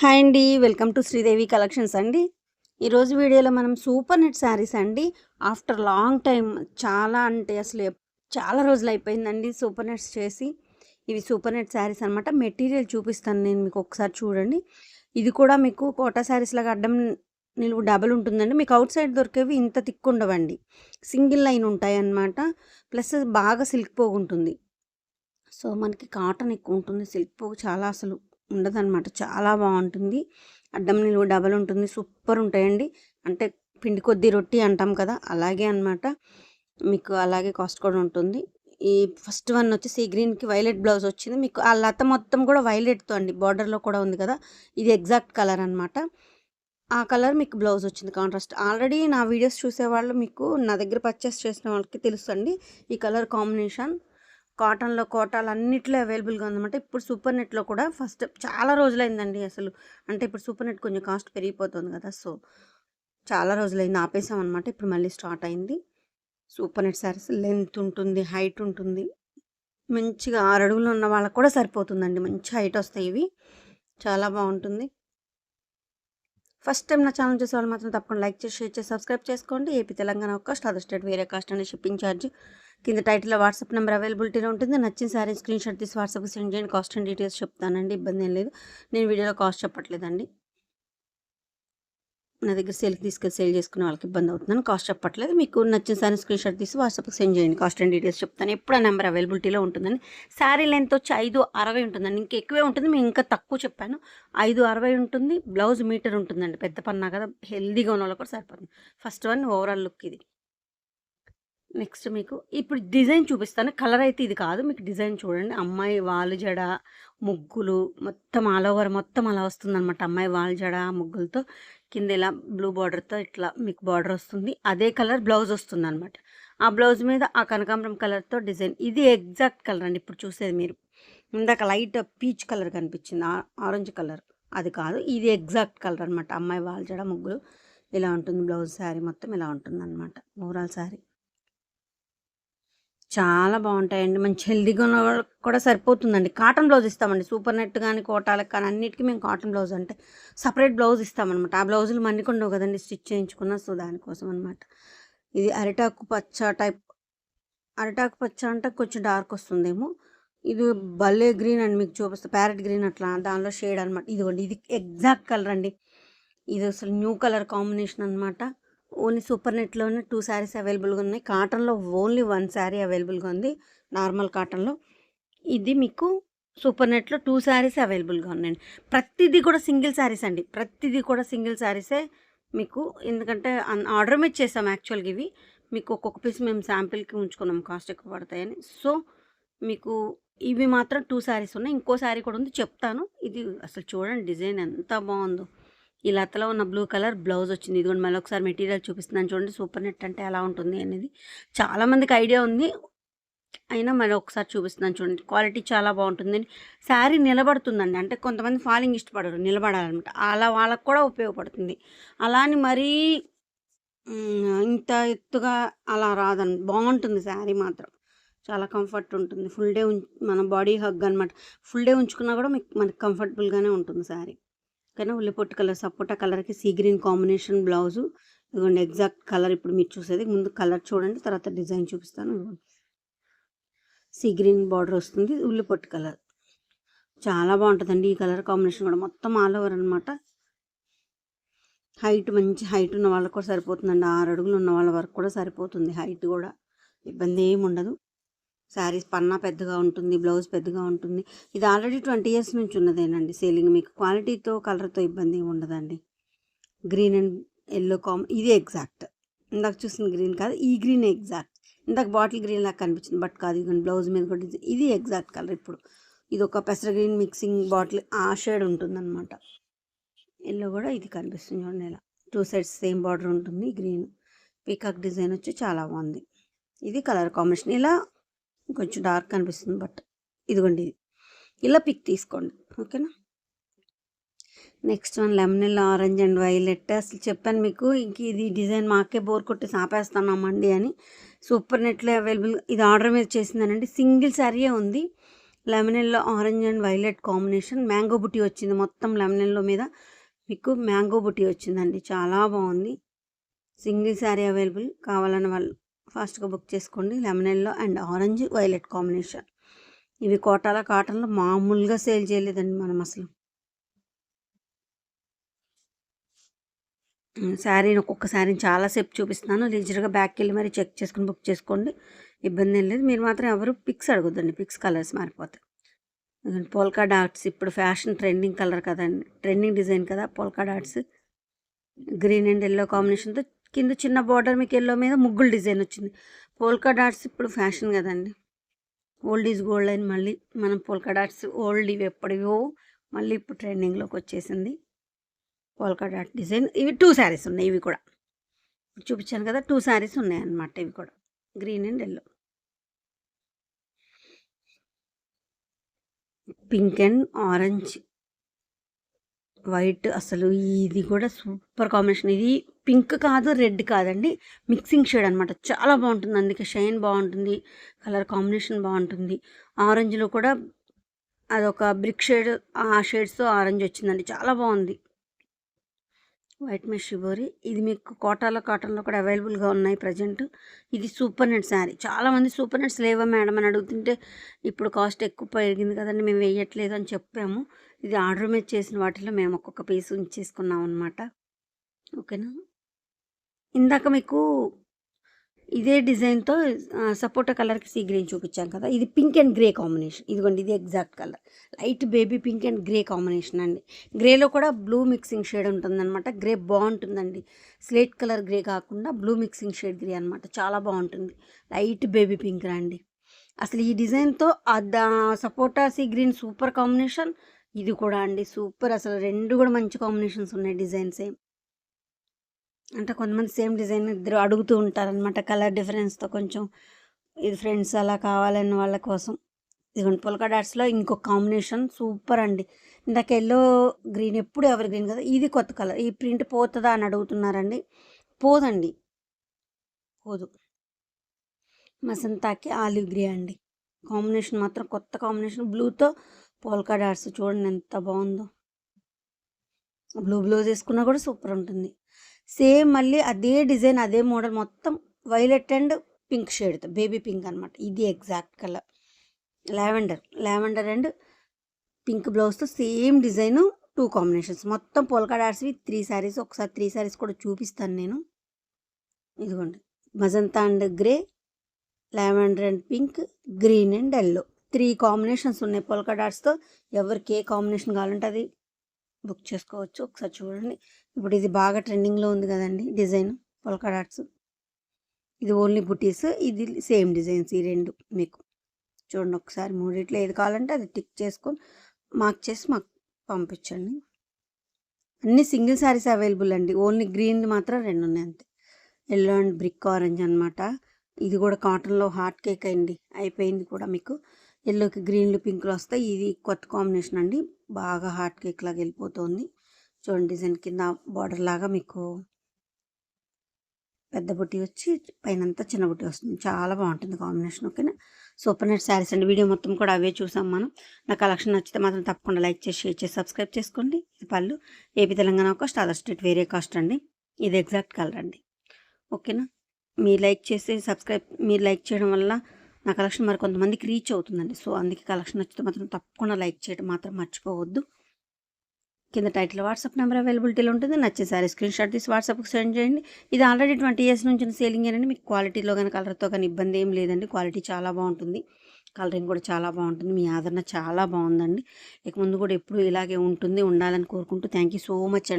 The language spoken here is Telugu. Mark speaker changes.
Speaker 1: హాయ్ అండి వెల్కమ్ టు శ్రీదేవి కలెక్షన్స్ అండి. ఈరోజు వీడియోలో మనం సూపర్ నెట్ శారీస్ అండి. ఆఫ్టర్ లాంగ్ టైం చాలా అంటే అసలు చాలా రోజులు అయిపోయిందండి సూపర్ నెట్స్ చేసి. ఇవి సూపర్ నెట్ శారీస్ అనమాట మెటీరియల్ చూపిస్తాను నేను మీకు ఒకసారి చూడండి. ఇది కూడా మీకు కోటా శారీస్ లాగా అడ్డం నిలువు డబల్ ఉంటుందండి. మీకు అవుట్ సైడ్ దొరికేవి ఇంత తిక్కు ఉండవండి. సింగిల్ లైన్ ఉంటాయి అన్నమాట. ప్లస్ బాగా సిల్క్ పోగు ఉంటుంది సో మనకి కాటన్ ఎక్కువ ఉంటుంది. సిల్క్ పోగు చాలా అసలు. ఉండదన్నమాట. చాలా బాగుంటుంది. అడ్డం నిలువ డబల్ ఉంటుంది. సూపర్ ఉంటాయండి. అంటే పిండి కొద్ది రొట్టి అంటాం కదా అలాగే అన్నమాట. మీకు అలాగే కాస్ట్ కూడా ఉంటుంది. ఈ ఫస్ట్ వన్ వచ్చి సీ గ్రీన్కి వైలెట్ బ్లౌజ్ వచ్చింది. మీకు ఆ లత మొత్తం కూడా వైలెట్తో అండి. బార్డర్లో కూడా ఉంది కదా ఇది ఎగ్జాక్ట్ కలర్ అనమాట ఆ కలర్ మీకు బ్లౌజ్ వచ్చింది. కాంట్రాస్ట్. ఆల్రెడీ నా వీడియోస్ చూసేవాళ్ళు మీకు నా దగ్గర పర్చేస్ చేసిన వాళ్ళకి తెలుసండి. ఈ కలర్ కాంబినేషన్. కాటన్లో కోటాలు అన్నిట్లో అవైలబుల్గా ఉందన్నమాట. ఇప్పుడు సూపర్ నెట్లో కూడా ఫస్ట్ చాలా రోజులైందండి అసలు. అంటే ఇప్పుడు సూపర్ నెట్ కొంచెం కాస్ట్ పెరిగిపోతుంది కదా సో చాలా రోజులైంది ఆపేసాం అనమాట ఇప్పుడు మళ్ళీ స్టార్ట్ అయింది. సూపర్ నెట్ శారీస్ లెంత్ ఉంటుంది హైట్ ఉంటుంది. మంచిగా ఆరు అడుగులు ఉన్న వాళ్ళకి కూడా సరిపోతుందండి. మంచి హైట్ వస్తాయి ఇవి. చాలా బాగుంటుంది. ఫస్ట్ టైం నా ఛానల్ చేసే వాళ్ళు మాత్రం తప్పకుండా లైక్ చేసి షేర్ చేసి సబ్స్క్రైబ్ చేసుకోండి. AP Telangana cost other state వేరే కాస్ట్ అనే షిప్పింగ్ ఛార్జ్ కింద టైటిల్లో వాట్సాప్ నెంబర్ అవైలబిలిటీలో ఉంటుంది. నచ్చిన సారీ స్క్రీన్ షాట్ తీసి వాట్సాప్కి సెండ్ చేయండి. కాస్ట్ అండ్ డీటెయిల్స్ చెప్తానండి. ఇబ్బంది ఏం లేదు. నేను వీడియోలో కాస్ట్ చెప్పట్లేదండి. నా దగ్గర సేల్కి తీసుకెళ్ళి సేల్ చేసుకునే వాళ్ళకి ఇబ్బంది అవుతుందని కాస్ట్ చెప్పట్లేదు. మీకు నచ్చిన సారీ స్క్రీన్ షాట్ తీసి వాట్సాప్కి సెండ్ చేయండి. కాస్ట్ అండ్ డీటెయిల్స్ చెప్తాను. ఎప్పుడు ఆ నెంబర్ అవైలబిలిటీలో ఉంటుందండి. శారీ లెంత్ వచ్చి ఐదు అరవై ఉంటుందండి. ఇంకా ఎక్కువే ఉంటుంది. మేము ఇంకా తక్కువ చెప్పాను. ఐదు అరవై ఉంటుంది. బ్లౌజ్ మీటర్ ఉంటుందండి. పెద్ద పన్నా కదా. హెల్దీగా ఉన్న వాళ్ళకి కూడా సరిపోతుంది. ఫస్ట్ వన్ ఓవరాల్ లుక్ ఇది. నెక్స్ట్ మీకు ఇప్పుడు డిజైన్ చూపిస్తాను. కలర్ అయితే ఇది కాదు. మీకు డిజైన్ చూడండి. అమ్మాయి వాళ్ళు జడ ముగ్గులు మొత్తం ఆల్ ఓవర్ మొత్తం అలా వస్తుంది అనమాట అమ్మాయి వాళ్ళ జడ ముగ్గులతో కింద ఇలా బ్లూ బార్డర్తో ఇట్లా మీకు బార్డర్ వస్తుంది. అదే కలర్ బ్లౌజ్ వస్తుంది అనమాట ఆ బ్లౌజ్ మీద ఆ కనకాంబరం కలర్తో డిజైన్. ఇది ఎగ్జాక్ట్ కలర్ అండి. ఇప్పుడు చూసేది మీరు. ఇందాక లైట్ పీచ్ కలర్ కనిపించింది. ఆరెంజ్ కలర్ అది కాదు. ఇది ఎగ్జాక్ట్ కలర్ అనమాట అమ్మాయి వాళ్ళ జడ ముగ్గులు ఇలా ఉంటుంది. బ్లౌజ్ శారీ మొత్తం ఇలా ఉంటుంది అనమాట ఓవరాల్ శారీ చాలా బాగుంటాయండి. మంచి హెల్దీగా ఉన్న వాళ్ళకి కూడా సరిపోతుందండి. కాటన్ బ్లౌజ్ ఇస్తామండి. సూపర్ నెట్ కానీ కోటాలకు కానీ అన్నిటికీ మేము కాటన్ బ్లౌజ్ అంటే సపరేట్ బ్లౌజ్ ఇస్తామన్నమాట. ఆ బ్లౌజులు మన్నికొండవు కదండి. స్టిచ్ చేయించుకున్న సో దానికోసం అనమాట ఇది అరిటాకు పచ్చ టైప్ అరిటాకు పచ్చ అంటే కొంచెం డార్క్ వస్తుందేమో. ఇది భలే గ్రీన్ అండి మీకు చూపిస్తా. ప్యారెట్ గ్రీన్ అట్లా. దానిలో షేడ్ అనమాట ఇదిగోండి. ఇది ఎగ్జాక్ట్ కలర్ అండి. ఇది అసలు న్యూ కలర్ కాంబినేషన్ అనమాట ఓన్లీ సూపర్ నెట్లోనే టూ శారీస్ అవైలబుల్గా ఉన్నాయి. కాటన్లో ఓన్లీ వన్ శారీ అవైలబుల్గా ఉంది. నార్మల్ కాటన్లో. ఇది మీకు సూపర్ నెట్లో టూ శారీస్ అవైలబుల్గా ఉన్నాయండి. ప్రతిదీ కూడా సింగిల్ శారీస్ అండి. ప్రతిదీ కూడా సింగిల్ శారీసే మీకు. ఎందుకంటే ఆర్డర్ మీద చేసాం యాక్చువల్గా ఇవి. మీకు ఒక్కొక్క పీస్ మేము శాంపిల్కి ఉంచుకున్నాం కాస్ట్ ఎక్కువ పడతాయని. సో మీకు ఇవి మాత్రం టూ శారీస్ ఉన్నాయి. ఇంకో శారీ కూడా ఉంది. చెప్తాను. ఇది అసలు చూడండి డిజైన్ ఎంత బాగుందో. ఈ లతలో ఉన్న బ్లూ కలర్ బ్లౌజ్ వచ్చింది. ఇదిగోండి మళ్ళీ ఒకసారి మెటీరియల్ చూపిస్తున్నాను చూడండి సూపర్ నెట్ అంటే ఎలా ఉంటుంది అనేది. చాలామందికి ఐడియా ఉంది. అయినా మరి ఒకసారి చూపిస్తున్నాను చూడండి. క్వాలిటీ చాలా బాగుంటుంది. శారీ నిలబడుతుందండి. అంటే కొంతమంది ఫాలింగ్ ఇష్టపడరు నిలబడాలన్నమాట. అలా వాళ్ళకు కూడా ఉపయోగపడుతుంది. అలా అని మరీ ఇంత ఎత్తుగా అలా రాదండి బాగుంటుంది శారీ మాత్రం. చాలా కంఫర్ట్ ఉంటుంది. ఫుల్ డే ఉం మన బాడీ హగ్ అనమాట ఫుల్ డే ఉంచుకున్నా కూడా మీకు మనకి కంఫర్టబుల్గానే ఉంటుంది శారీ. కానీ ఉల్లిపొట్టు కలర్ సపోటా కలర్కి సీ గ్రీన్ కాంబినేషన్ బ్లౌజు. ఇదిగోండి ఎగ్జాక్ట్ కలర్ ఇప్పుడు మీరు చూసేది. ముందు కలర్ చూడండి తర్వాత డిజైన్ చూపిస్తాను. సీ గ్రీన్ బార్డర్ వస్తుంది ఉల్లిపొట్టు కలర్. చాలా బాగుంటుందండి ఈ కలర్ కాంబినేషన్ కూడా. మొత్తం ఆల్ ఓవర్ అనమాట హైట్ మంచి హైట్ ఉన్న వాళ్ళకు కూడా సరిపోతుందండి. ఆరు అడుగులు ఉన్న వాళ్ళ వరకు కూడా సరిపోతుంది హైట్ కూడా. ఇబ్బంది ఏమి ఉండదు. శారీస్ పన్నా పెద్దగా ఉంటుంది బ్లౌజ్ పెద్దగా ఉంటుంది. ఇది ఆల్రెడీ ట్వంటీ ఇయర్స్ నుంచి ఉన్నదేనండి సేలింగ్. మీకు క్వాలిటీతో కలర్తో ఇబ్బంది ఉండదండి. గ్రీన్ అండ్ ఎల్లో కామ్ ఇది ఎగ్జాక్ట్. ఇందాక చూసిన గ్రీన్ కాదు ఈ గ్రీన్ ఎగ్జాక్ట్. ఇందాక బాటిల్ గ్రీన్ లాగా కనిపించింది బట్ కాదు ఇది బ్లౌజ్ మీద కూడా ఇది- ఇది ఎగ్జాక్ట్ కలర్ ఇప్పుడు. ఇది ఒక పెసర గ్రీన్ మిక్సింగ్ బాటిల్ ఆ షేడ్ ఉంటుందన్నమాట. ఎల్లో కూడా ఇది కనిపిస్తుంది చూడండి ఇలా. టూ సైడ్స్ సేమ్ బార్డర్ ఉంటుంది గ్రీన్. పీకాక్ డిజైన్ వచ్చి చాలా బాగుంది. ఇది కలర్ కాంబినేషన్. ఇలా కొంచెం డార్క్ అనిపిస్తుంది బట్ ఇదిగోండి ఇది. ఇలా పిక్ తీసుకోండి. ఓకేనా? Next one lemon orange and violet. అసలు చెప్పాను మీకు ఇంక ఇది డిజైన్ మాకే బోర్ కొట్టి సాపేస్తున్నామండి అని. సూపర్ నెట్లో అవైలబుల్ ఇది ఆర్డర్ మీద చేసిందనండి. సింగిల్ శారీయే ఉంది. Lemon yellow orange and violet combination. Mango బుటీ వచ్చింది మొత్తం లెమనెల్లో మీద. మీకు మ్యాంగో బుటీ వచ్చిందండి. చాలా బాగుంది. సింగిల్ శారీ అవైలబుల్ కావాలని వాళ్ళు ఫాస్ట్గా బుక్ చేసుకోండి. Lemon yellow and orange violet combination. ఇవి కోటాల కాటన్లో మామూలుగా సేల్ చేయలేదండి మనం అసలు. శారీని ఒక్కొక్క శారీని చాలాసేపు చూపిస్తున్నాను. లీజర్గా బ్యాక్కి వెళ్ళి మరి చెక్ చేసుకుని బుక్ చేసుకోండి. ఇబ్బంది ఏం లేదు. మీరు మాత్రం ఎవరు పిక్స్ అడగొద్దండి. పిక్స్ కలర్స్ మారిపోతాయి. Polka dots. ఇప్పుడు ఫ్యాషన్ ట్రెండింగ్ కలర్ కదండి. ట్రెండింగ్ డిజైన్ కదా polka dots. Green and yellow కాంబినేషన్తో కింద చిన్న బార్డర్ మీకు ఎల్లో మీద ముగ్గులు డిజైన్ వచ్చింది. పోల్కా డాట్స్ ఇప్పుడు ఫ్యాషన్ కదండి. ఓల్డ్ ఈజ్ గోల్డ్ అని మళ్ళీ మనం పోల్కా డాట్స్ ఓల్డ్ ఇవి ఎప్పటివో మళ్ళీ ఇప్పుడు ట్రెండింగ్లోకి వచ్చేసింది. పోల్కా డాట్ డిజైన్ ఇవి టూ శారీస్ ఉన్నాయి ఇవి కూడా. చూపించాను కదా టూ శారీస్ ఉన్నాయి అన్నమాట ఇవి కూడా. Green and yellow pink and orange white అసలు ఇది కూడా సూపర్ కాంబినేషన్ ఇది పింక్ కాదు రెడ్ కాదండి. మిక్సింగ్ షేడ్ అనమాట చాలా బాగుంటుంది. అందుకే షైన్ బాగుంటుంది. కలర్ కాంబినేషన్ బాగుంటుంది. ఆరెంజ్లో కూడా అదొక బ్రిక్ షేడ్ ఆ షేడ్స్తో ఆరెంజ్ వచ్చిందండి. చాలా బాగుంది. వైట్ మెష్ షిబోరి ఇది మీకు కోటాలో కాటన్లో కూడా అవైలబుల్గా ఉన్నాయి ప్రజెంట్. ఇది సూపర్ నెట్ శారీ. చాలామంది సూపర్ నెట్స్ లేవా మేడం అని అడుగుతుంటే ఇప్పుడు కాస్ట్ ఎక్కువ పెరిగింది కదండి మేము వేయట్లేదు అని చెప్పాము. ఇది ఆర్డర్ మీద చేసిన వాటిలో మేము ఒక్కొక్క పీస్ ఉంచేసుకున్నాం అనమాట ఓకేనా? ఇందాక మీకు ఇదే డిజైన్తో సపోటా కలర్కి సీ గ్రీన్ చూపించాం కదా. ఇది పింక్ అండ్ గ్రే కాంబినేషన్. ఇదిగోండి ఇది exact colour. Light baby pink and grey combination అండి. గ్రేలో కూడా బ్లూ మిక్సింగ్ షేడ్ ఉంటుందన్నమాట. గ్రే బాగుంటుందండి. స్లేట్ కలర్ గ్రే కాకుండా బ్లూ మిక్సింగ్ షేడ్ గ్రే అనమాట చాలా బాగుంటుంది. లైట్ బేబీ పింక్ రండి అసలు ఈ డిజైన్తో sapota sea green super combination. ఇది కూడా అండి సూపర్. అసలు రెండు కూడా మంచి కాంబినేషన్స్ ఉన్నాయి డిజైన్స్ ఏం. అంటే కొంతమంది సేమ్ డిజైన్ ఇద్దరు అడుగుతూ ఉంటారనమాట కలర్ డిఫరెన్స్తో కొంచెం ఇది ఫ్రెండ్స్ అలా కావాలన్న వాళ్ళ కోసం. ఇదిగోండి పొలకా డాట్స్లో ఇంకొక కాంబినేషన్ సూపర్ అండి. ఇందాక ఎల్లో గ్రీన్ ఎప్పుడు ఎవరు గ్రీన్ కదా ఇది కొత్త కలర్ ఈ ప్రింట్ పోతుందా అని అడుగుతున్నారండి. పోదండి. పోదు. మసంతాకి ఆలివ్ గ్రే అండి. కాంబినేషన్ మాత్రం కొత్త కాంబినేషన్. బ్లూతో పోల్కా డాట్స్ చూడండి ఎంత బాగుందో. బ్లూ బ్లౌజ్ వేసుకున్నా కూడా సూపర్ ఉంటుంది. సేమ్ మళ్ళీ అదే డిజైన్ అదే మోడల్ మొత్తం వైలెట్ అండ్ పింక్ షేడ్తో బేబీ పింక్ అనమాట ఇది exact colour. Lavender lavender and pink బ్లౌజ్తో same design two combinations. మొత్తం పోల్కా డాట్స్వి త్రీ శారీస్ ఒకసారి త్రీ శారీస్ కూడా చూపిస్తాను నేను. ఇదిగోండి. Magenta and grey lavender and pink green and yellow. Three combinations ఉన్నాయి పోల్కా డాట్స్తో ఎవరికి ఏ కాంబినేషన్ కావాలంటే అది బుక్ చేసుకోవచ్చు. ఒకసారి చూడండి. ఇప్పుడు ఇది బాగా ట్రెండింగ్లో ఉంది కదండి డిజైన్ పొలకా డాట్స్ ఇది ఓన్లీ బుటీస్ ఇది సేమ్ డిజైన్స్ ఈ రెండు మీకు. చూడండి ఒకసారి మూడిట్లో ఏది కావాలంటే అది టిక్ చేసుకొని మార్క్ చేసి మాకు పంపించండి. అన్ని సింగిల్ శారీస్ అవైలబుల్ అండి. ఓన్లీ గ్రీన్ మాత్రం రెండు ఉన్నాయి అంతే. ఎల్లో అండ్ బ్రిక్ ఆరెంజ్ అనమాట ఇది కూడా కాటన్లో హాట్ కేక్ అయింది అయిపోయింది కూడా మీకు. ఎల్లోకి గ్రీన్లు పింక్లు వస్తాయి. ఇది కొత్త కాంబినేషన్ అండి. బాగా హాట్ కేక్ లాగా వెళ్ళిపోతుంది. చూడండి డిజైన్ కింద బార్డర్ లాగా మీకు పెద్ద బుట్టి వచ్చి పైనంతా చిన్న బుట్టి వస్తుంది. చాలా బాగుంటుంది కాంబినేషన్ ఓకేనా సూపర్ నెట్ శారీస్ అండి. వీడియో మొత్తం కూడా అవే చూసాం మనం. నా కలెక్షన్ నచ్చితే మాత్రం తప్పకుండా లైక్ చేసి షేర్ చేసి సబ్స్క్రైబ్ చేసుకోండి. ఇది పళ్ళు AP Telangana cost other state వేరే కాస్ట్ అండి. ఇది ఎగ్జాక్ట్ కలర్ అండి. ఓకేనా మీరు లైక్ చేసి సబ్స్క్రైబ్ మీరు లైక్ చేయడం వల్ల నా కలెక్షన్ మరి కొంతమందికి రీచ్ అవుతుందండి. సో అందుకే కలెక్షన్ నచ్చితే మాత్రం తప్పకుండా లైక్ చేయడం మాత్రం మర్చిపోవద్దు. కింద టైటిల్ వాట్సాప్ నెంబర్ అవైలబిలిటీలో ఉంటుంది. నచ్చే సారీ స్క్రీన్ షాట్ తీసి వాట్సాప్కి సెండ్ చేయండి. ఇది ఆల్రెడీ ట్వంటీ ఇయర్స్ నుంచి సేలింగ్ అండి మీకు క్వాలిటీలో కానీ కలర్తో కానీ ఇబ్బంది ఏం లేదండి. క్వాలిటీ చాలా బాగుంటుంది. కలరింగ్ కూడా చాలా బాగుంటుంది. మీ ఆదరణ చాలా బాగుందండి. ఇక ముందు కూడా ఎప్పుడు ఇలాగే ఉంటుంది. ఉండాలని కోరుకుంటూ థ్యాంక్ యూ సో మచ్ అండి.